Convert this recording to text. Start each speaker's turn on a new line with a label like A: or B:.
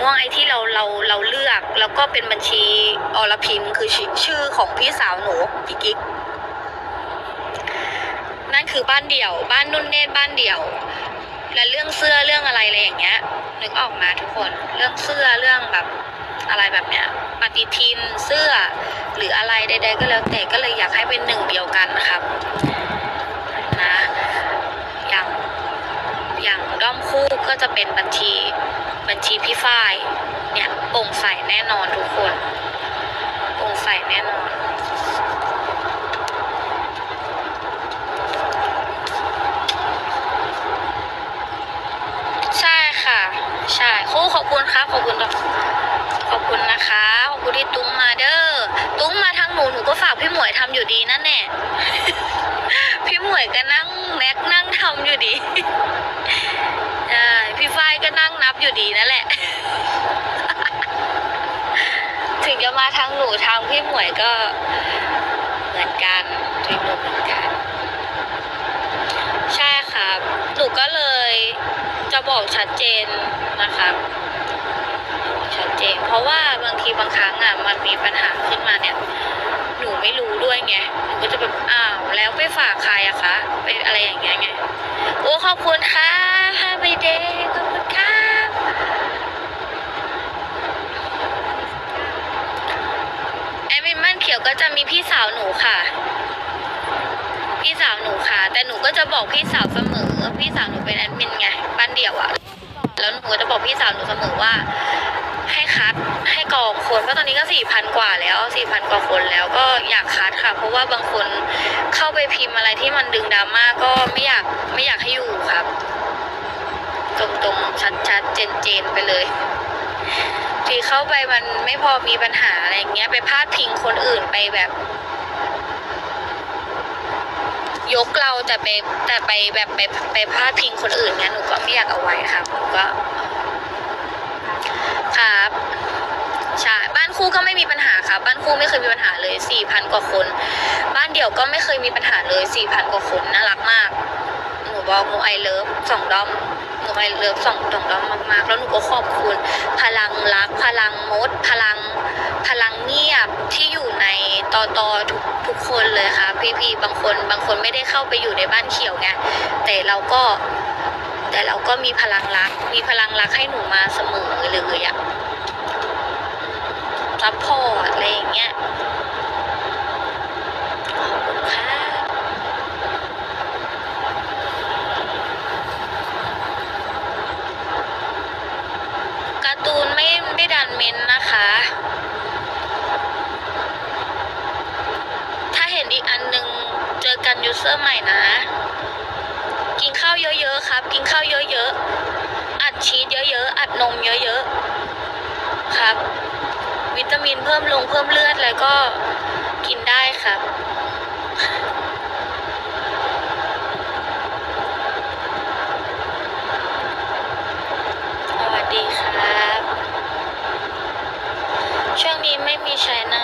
A: ม่วงไอ้ที่เราเราเราเลือก แล้วก็เป็นบัญชีอรพิมคือชื่อชื่อของพี่สาวหนูพี่กิ๊กนั่นคือบ้านเดี่ยว บ้านนุ่นเนตบ้านเดี่ยว และเรื่องเสื้อเรื่องอะไรอะไรอย่างเงี้ยนึกออกมาทุกคนเรื่องเสื้อเรื่องแบบอะไรแบบเนี้ยปฏิทินเสื้อ หรืออะไรใด ๆ ก็แล้วแต่ก็เลยอยากให้เป็นหนึ่งเดียวกันนะครับนะอย่างอย่างด้อมคู่ก็จะเป็นบัญชี บัญชีพี่ฝ้ายเนี่ยโปร่งใสแน่นอนทุกคนโปร่งใสแน่นอนใช่ค่ะใช่ครูขอบคุณครับ ขอบคุณขอบคุณนะคะ ขอบคุณที่ตุ้งมาเด้อ ตุ้งมาทางหนูหนูก็ฝากพี่หมวยทำอยู่ดีนั่นแน่หมวยก็นั่งแม็กนั่งทำอยู่ดี ใช่พี่ฝ้ายก็นั่งนับอยู่ดีนั่นแหละ ถึงจะมา ทางหนูทางพี่หมวยก็เหมือนกันถึงหนูเหมือนกัน ใช่ครับ หนูก็เลยจะบอกชัดเจนนะครับชัดเจน เพราะว่าบางทีบางครั้งอะมันมีปัญหาขึ้นมาเนี่ย หนูไม่รู้ด้วยไง หนูก็จะแบบอ้าวแล้วไปฝากใครอะคะ ไปอะไรอย่างเงี้ยไง โอ้ขอบคุณค่ะฮาบิเดยขอบคุณครับ มั่นเขียวก็จะมีพี่สาวหนูค่ะ พี่สาวหนูค่ะ แต่หนูก็จะบอกพี่สาวเสมอ พี่สาวหนูเป็นแอดมินไงบ้านเดี่ยวอะแล้วหนูก็จะบอกพี่สาวหนูเสมอว่า ให้คัดให้กรองคนเพราะตอนนี้ก็สี่พันกว่าแล้วสี่พันกว่าคนแล้วก็อยากคัดค่ะ เพราะว่าบางคนเข้าไปพิมพ์อะไรที่มันดึงดราม่าก็ไม่อยากไม่อยากให้อยู่ครับ ตรงๆชัดๆเจนๆไปเลย ยเข้าไปมันไม่พอมีปัญหาอะไรอย่างเงี้ยไปพาดพิงคนอื่นไปแบบ ยกเราแต่ไปแต่ไปแบบไปไปพาดพิงคนอื่นเงี้ยหนูก็ไม่อยากเอาไว้ครับหนูก็ครับใช่บ้านคู่ก็ไม่มีปัญหาครับบ้านคู่ไม่เคยมีปัญหาเลยสี่พันกว่าคน บ้านเดี่ยวก็ไม่เคยมีปัญหาเลยสี่พันกว่าคนน่ารักมาก หนูบอกหนูไอเลิฟสองดอม หนูไอเลิฟสองสองด้อมมากๆ แล้วหนูก็ขอบคุณ พลังรัก พลังมด พลังพลังเงียบที่อยู่ในตอตอทุกทุกคนเลยค่ะ พี่ๆบางคนบางคนไม่ได้เข้าไปอยู่ในบ้านเขียวไงแต่เราก็ แต่เราก็มีพลังรัก มีพลังรักให้หนูมาเสมอเลยอะซัพพอร์ตอะไรอย่างเงี้ยขอบคุณค่ะการ์ตูนไม่ได้ดันเมนต์นะคะ ถ้าเห็นอีกอันหนึ่งเจอ กันยูเซอร์ใหม่นะ กินข้าวเยอะๆครับ กินข้าวเยอะๆ อัดชีสเยอะๆ อัดนมเยอะๆ ครับ วิตามินเพิ่มลงเพิ่มเลือดแล้วก็กินได้ครับสวัสดีครับ ช่วงนี้ไม่มีใช้หน้า